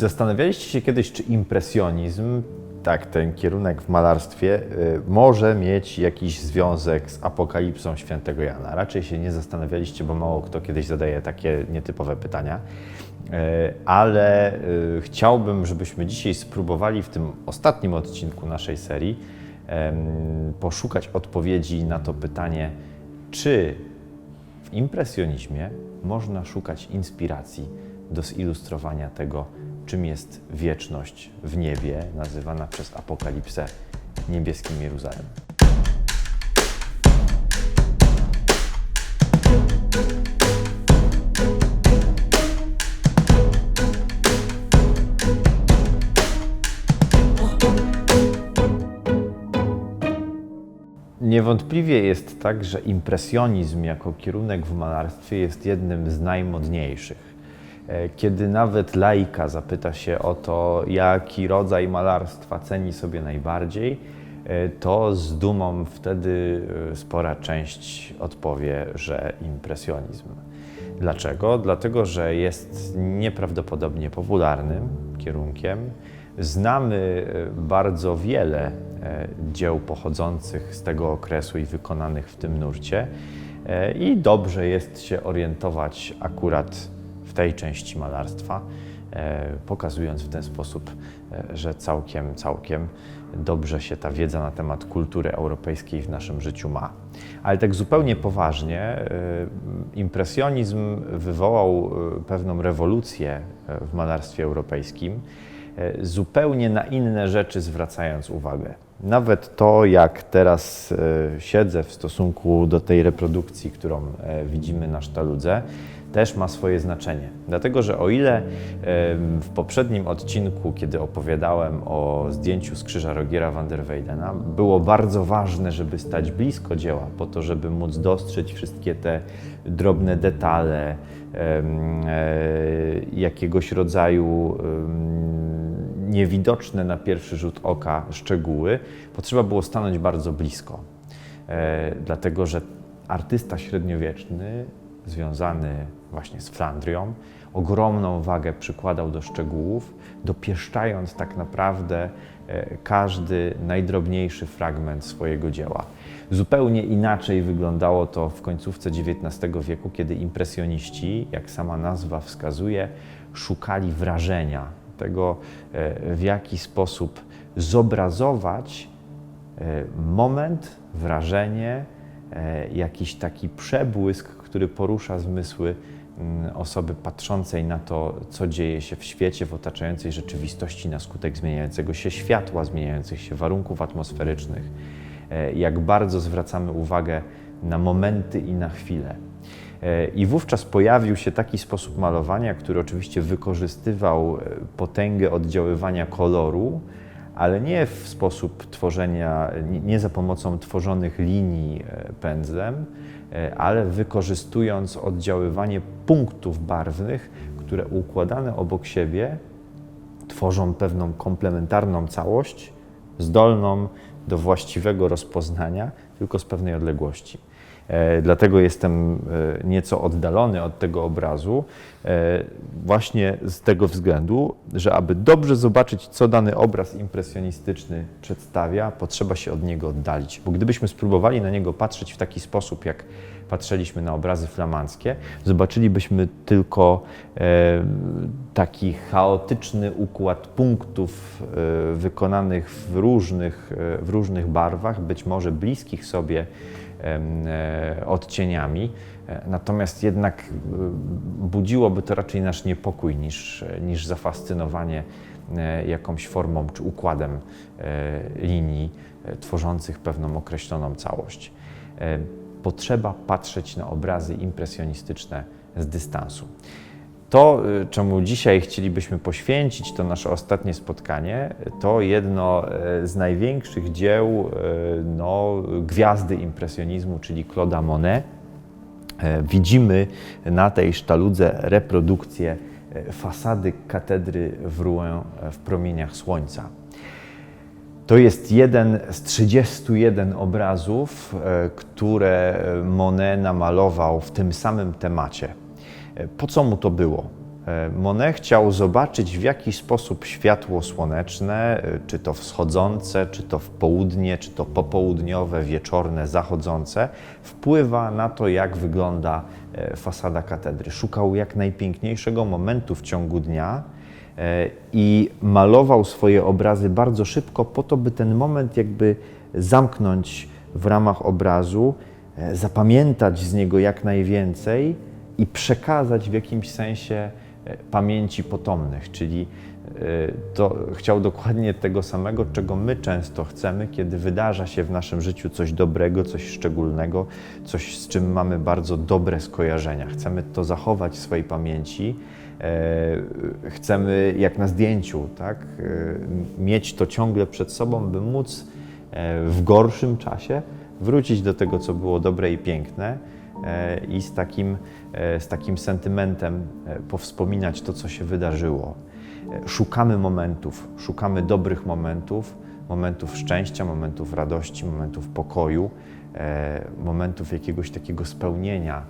Zastanawialiście się kiedyś, czy impresjonizm, tak, ten kierunek w malarstwie, y, może mieć jakiś związek z apokalipsą świętego Jana? Raczej się nie zastanawialiście, bo mało kto kiedyś zadaje takie nietypowe pytania. Y, Ale y, chciałbym, żebyśmy dzisiaj spróbowali w tym ostatnim odcinku naszej serii poszukać odpowiedzi na to pytanie, czy w impresjonizmie można szukać inspiracji do zilustrowania tego, czym jest wieczność w niebie, nazywana przez Apokalipsę niebieskim Jeruzalem. Niewątpliwie jest tak, że impresjonizm jako kierunek w malarstwie jest jednym z najmodniejszych. E, Kiedy nawet laika zapyta się o to, jaki rodzaj malarstwa ceni sobie najbardziej, e, to z dumą wtedy e, spora część odpowie, że impresjonizm. Dlaczego? Dlatego, że jest nieprawdopodobnie popularnym kierunkiem. Znamy bardzo wiele dzieł pochodzących z tego okresu i wykonanych w tym nurcie, i dobrze jest się orientować akurat w tej części malarstwa, e, pokazując w ten sposób, e, że całkiem, całkiem dobrze się ta wiedza na temat kultury europejskiej w naszym życiu ma. Ale tak zupełnie poważnie, e, impresjonizm wywołał pewną rewolucję w malarstwie europejskim, zupełnie na inne rzeczy zwracając uwagę. Nawet to, jak teraz siedzę w stosunku do tej reprodukcji, którą widzimy na sztaludze, też ma swoje znaczenie. Dlatego, że o ile w poprzednim odcinku, kiedy opowiadałem o zdjęciu z krzyża Rogiera van der Weydena, było bardzo ważne, żeby stać blisko dzieła, po to, żeby móc dostrzec wszystkie te drobne detale, e, jakiegoś rodzaju niewidoczne na pierwszy rzut oka szczegóły, potrzeba było stanąć bardzo blisko. E, dlatego, że artysta średniowieczny, związany właśnie z Flandrią, ogromną wagę przykładał do szczegółów, dopieszczając tak naprawdę e, każdy najdrobniejszy fragment swojego dzieła. Zupełnie inaczej wyglądało to w końcówce XIX wieku, kiedy impresjoniści, jak sama nazwa wskazuje, szukali wrażenia, tego e, w jaki sposób zobrazować e, moment, wrażenie, jakiś taki przebłysk, który porusza zmysły mm, osoby patrzącej na to, co dzieje się w świecie, w otaczającej rzeczywistości na skutek zmieniającego się światła, zmieniających się warunków atmosferycznych. E, Jak bardzo zwracamy uwagę na momenty i na chwile. E, I wówczas pojawił się taki sposób malowania, który oczywiście wykorzystywał e, potęgę oddziaływania koloru, ale nie w sposób tworzenia, nie- za pomocą tworzonych linii e, pędzlem, e, ale wykorzystując oddziaływanie punktów barwnych, które układane obok siebie tworzą pewną komplementarną całość, zdolną do właściwego rozpoznania, tylko z pewnej odległości. E, Dlatego jestem e, nieco oddalony od tego obrazu, e, właśnie z tego względu, że aby dobrze zobaczyć, co dany obraz impresjonistyczny przedstawia, potrzeba się od niego oddalić. Bo gdybyśmy spróbowali na niego patrzeć w taki sposób, jak patrzyliśmy na obrazy flamandzkie, zobaczylibyśmy tylko e, taki chaotyczny układ punktów e, wykonanych w różnych, e, w różnych barwach, być może bliskich sobie odcieniami. Natomiast jednak budziłoby to raczej nasz niepokój niż, niż zafascynowanie jakąś formą czy układem linii tworzących pewną określoną całość. Potrzeba patrzeć na obrazy impresjonistyczne z dystansu. To, y, czemu dzisiaj chcielibyśmy poświęcić to nasze ostatnie spotkanie, to jedno e, z największych dzieł e, no, gwiazdy impresjonizmu, czyli Claude'a Monet. Widzimy na tej sztaludze reprodukcję fasady katedry w Rouen w promieniach słońca. To jest jeden z 31 obrazów, e, które Monet namalował w tym samym temacie. E, Po co mu to było? E, Monet chciał zobaczyć, w jaki sposób światło słoneczne, e, czy to wschodzące, czy to w południe, czy to popołudniowe, wieczorne, zachodzące, wpływa na to, jak wygląda e, fasada katedry. Szukał jak najpiękniejszego momentu w ciągu dnia e, i malował swoje obrazy bardzo szybko, po to, by ten moment jakby zamknąć w ramach obrazu, e, zapamiętać z niego jak najwięcej i przekazać w jakimś sensie e, pamięci potomnych, czyli e, chciał dokładnie tego samego, czego my często chcemy, kiedy wydarza się w naszym życiu coś dobrego, coś szczególnego, coś z czym mamy bardzo dobre skojarzenia. Chcemy to zachować w swojej pamięci. E, Chcemy, jak na zdjęciu, tak, e, mieć to ciągle przed sobą, by móc e, w gorszym czasie wrócić do tego, co było dobre i piękne i z takim, z takim sentymentem powspominać to, co się wydarzyło. Szukamy momentów, szukamy dobrych momentów, momentów szczęścia, momentów radości, momentów pokoju, momentów jakiegoś takiego spełnienia,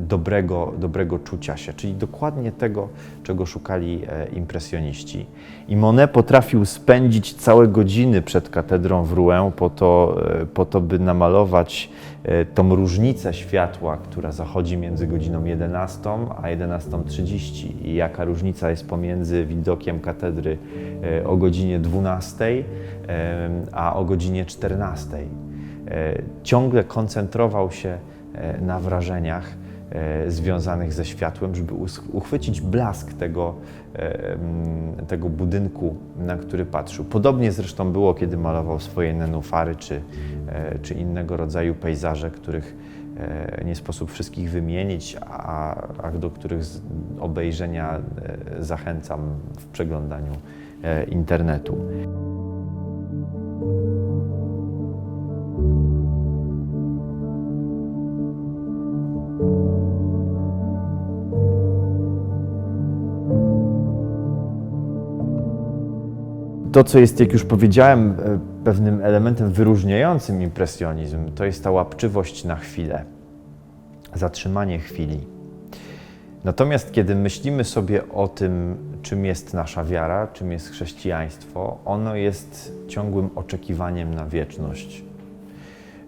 dobrego, dobrego czucia się, czyli dokładnie tego, czego szukali e, impresjoniści. I Monet potrafił spędzić całe godziny przed katedrą w Rouen po to, e, po to by namalować e, tą różnicę światła, która zachodzi między godziną 11 a 11.30 i jaka różnica jest pomiędzy widokiem katedry o godzinie 12 e, a o godzinie 14. E, Ciągle koncentrował się na wrażeniach związanych ze światłem, żeby uchwycić blask tego, e, tego budynku, na który patrzył. Podobnie zresztą było, kiedy malował swoje nenufary czy, e, czy innego rodzaju pejzaże, których e, nie sposób wszystkich wymienić, a, a do których obejrzenia e, zachęcam w przeglądaniu e, internetu. To, co jest, jak już powiedziałem, e, pewnym elementem wyróżniającym impresjonizm, to jest ta łapczywość na chwilę, zatrzymanie chwili. Natomiast kiedy myślimy sobie o tym, czym jest nasza wiara, czym jest chrześcijaństwo, ono jest ciągłym oczekiwaniem na wieczność.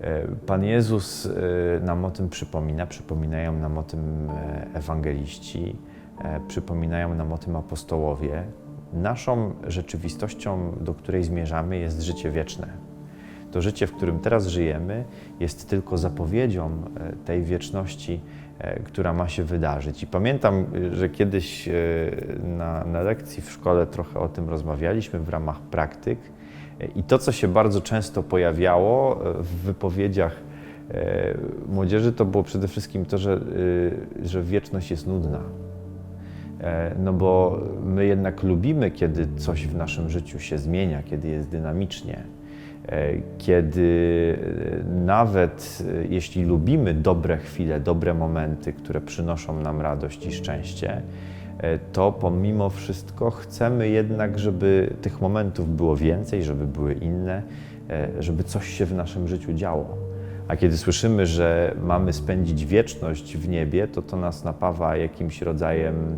E, Pan Jezus e, nam o tym przypomina, przypominają nam o tym ewangeliści, przypominają nam o tym apostołowie. Naszą rzeczywistością, do której zmierzamy, jest życie wieczne. To życie, w którym teraz żyjemy, jest tylko zapowiedzią e, tej wieczności, e, która ma się wydarzyć. I pamiętam, e, że kiedyś na, na lekcji w szkole trochę o tym rozmawialiśmy w ramach praktyk. I to, co się bardzo często pojawiało w wypowiedziach młodzieży, to było przede wszystkim to, że, że wieczność jest nudna. E, No bo my jednak lubimy, kiedy coś w naszym życiu się zmienia, kiedy jest dynamicznie, e, kiedy e, nawet jeśli lubimy dobre chwile, dobre momenty, które przynoszą nam radość i szczęście, to pomimo wszystko chcemy jednak, żeby tych momentów było więcej, żeby były inne, żeby coś się w naszym życiu działo. A kiedy słyszymy, że mamy spędzić wieczność w niebie, to to nas napawa jakimś rodzajem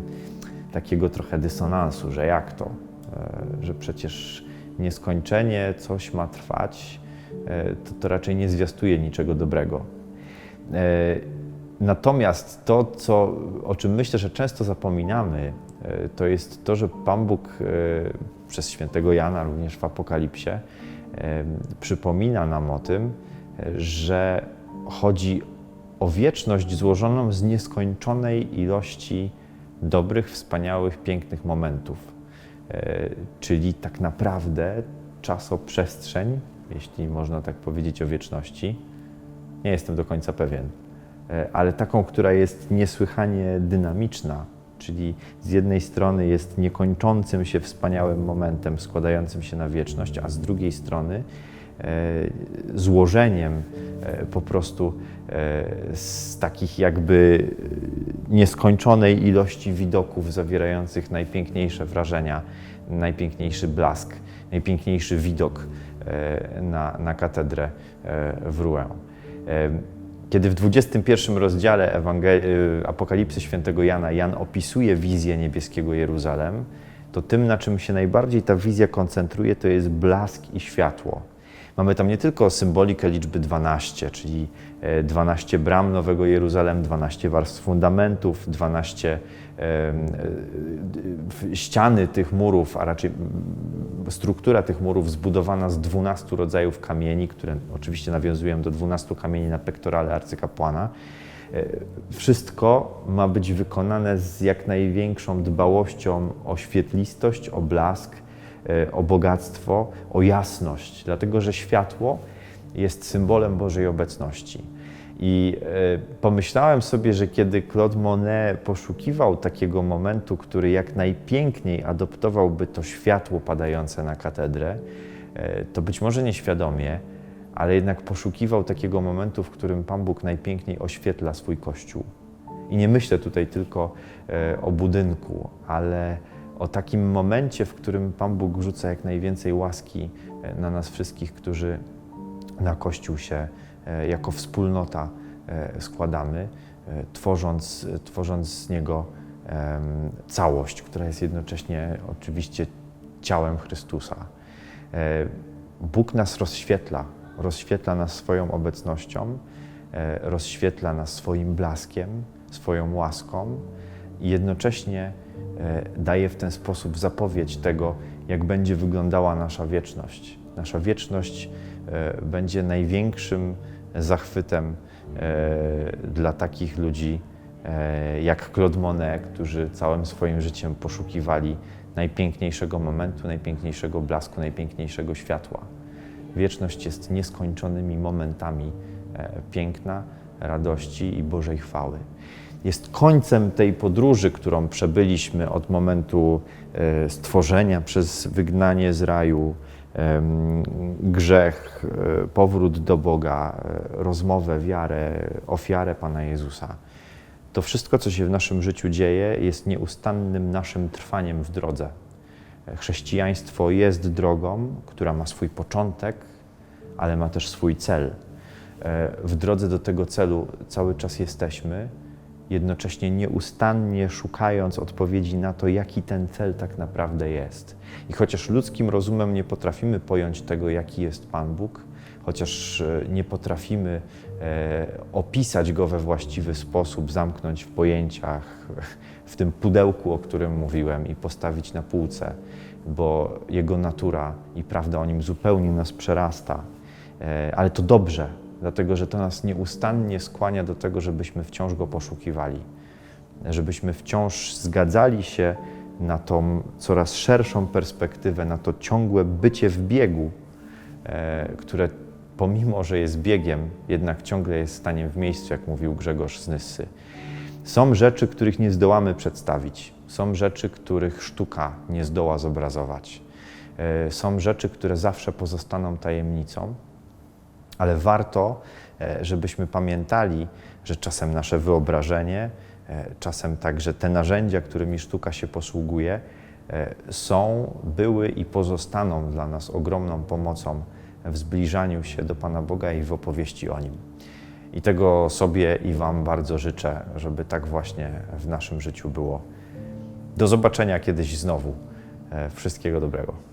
takiego trochę dysonansu, że jak to, E, że przecież nieskończenie coś ma trwać, e, to, to raczej nie zwiastuje niczego dobrego. E, Natomiast to, co, o czym myślę, że często zapominamy, to jest to, że Pan Bóg przez świętego Jana, również w Apokalipsie, przypomina nam o tym, że chodzi o wieczność złożoną z nieskończonej ilości dobrych, wspaniałych, pięknych momentów. E, Czyli tak naprawdę czasoprzestrzeń, jeśli można tak powiedzieć o wieczności, nie jestem do końca pewien, e, ale taką, która jest niesłychanie dynamiczna, czyli z jednej strony jest niekończącym się wspaniałym momentem składającym się na wieczność, a z drugiej strony złożeniem e, po prostu e, z takich jakby nieskończonej ilości widoków zawierających najpiękniejsze wrażenia, najpiękniejszy blask, najpiękniejszy widok e, na, na katedrę e, w Rouen. E, Kiedy w 21 rozdziale Ewangel- Apokalipsy Świętego Jana Jan opisuje wizję niebieskiego Jeruzalem, to tym, na czym się najbardziej ta wizja koncentruje, to jest blask i światło. Mamy tam nie tylko symbolikę liczby 12, czyli e, 12 bram Nowego Jeruzalem, 12 warstw fundamentów, 12 em, e, e, ściany tych murów, a raczej mm, struktura tych murów zbudowana z 12 rodzajów kamieni, które oczywiście nawiązują do 12 kamieni na pektorale arcykapłana. E, Wszystko ma być wykonane z jak największą dbałością o świetlistość, o blask, e, o bogactwo, o jasność, dlatego że światło jest symbolem Bożej obecności. I e, pomyślałem sobie, że kiedy Claude Monet poszukiwał takiego momentu, który jak najpiękniej adoptowałby to światło padające na katedrę, e, to być może nieświadomie, ale jednak poszukiwał takiego momentu, w którym Pan Bóg najpiękniej oświetla swój Kościół. I nie myślę tutaj tylko e, o budynku, ale o takim momencie, w którym Pan Bóg rzuca jak najwięcej łaski e, na nas wszystkich, którzy na Kościół się e, jako wspólnota e, składamy, tworząc, tworząc z niego całość, która jest jednocześnie oczywiście ciałem Chrystusa. Bóg nas rozświetla, rozświetla nas swoją obecnością, rozświetla nas swoim blaskiem, swoją łaską i jednocześnie daje w ten sposób zapowiedź tego, jak będzie wyglądała nasza wieczność. Nasza wieczność e, będzie największym zachwytem e, dla takich ludzi e, jak Claude Monet, którzy całym swoim życiem poszukiwali najpiękniejszego momentu, najpiękniejszego blasku, najpiękniejszego światła. Wieczność jest nieskończonymi momentami e, piękna, radości i Bożej chwały. Jest końcem tej podróży, którą przebyliśmy od momentu e, stworzenia przez wygnanie z raju, grzech, e, powrót do Boga, e, rozmowę, wiarę, ofiarę Pana Jezusa. To wszystko, co się w naszym życiu dzieje, jest nieustannym naszym trwaniem w drodze. Chrześcijaństwo jest drogą, która ma swój początek, ale ma też swój cel. W drodze do tego celu cały czas jesteśmy, jednocześnie nieustannie szukając odpowiedzi na to, jaki ten cel tak naprawdę jest. I chociaż ludzkim rozumem nie potrafimy pojąć tego, jaki jest Pan Bóg, chociaż e, nie potrafimy e, opisać go we właściwy sposób, zamknąć w pojęciach, w tym pudełku, o którym mówiłem, i postawić na półce, bo jego natura i prawda o nim zupełnie nas przerasta. E, Ale to dobrze, dlatego że to nas nieustannie skłania do tego, żebyśmy wciąż go poszukiwali, żebyśmy wciąż zgadzali się na tą coraz szerszą perspektywę, na to ciągłe bycie w biegu, e, które pomimo, że jest biegiem, jednak ciągle jest staniem w miejscu, jak mówił Grzegorz z. Są rzeczy, których nie zdołamy przedstawić. Są rzeczy, których sztuka nie zdoła zobrazować. E, Są rzeczy, które zawsze pozostaną tajemnicą, ale warto, e, żebyśmy pamiętali, że czasem nasze wyobrażenie, e, czasem także te narzędzia, którymi sztuka się posługuje, e, są, były i pozostaną dla nas ogromną pomocą w zbliżaniu się do Pana Boga i w opowieści o Nim. I tego sobie i Wam bardzo życzę, żeby tak właśnie w naszym życiu było. Do zobaczenia kiedyś znowu. Wszystkiego dobrego.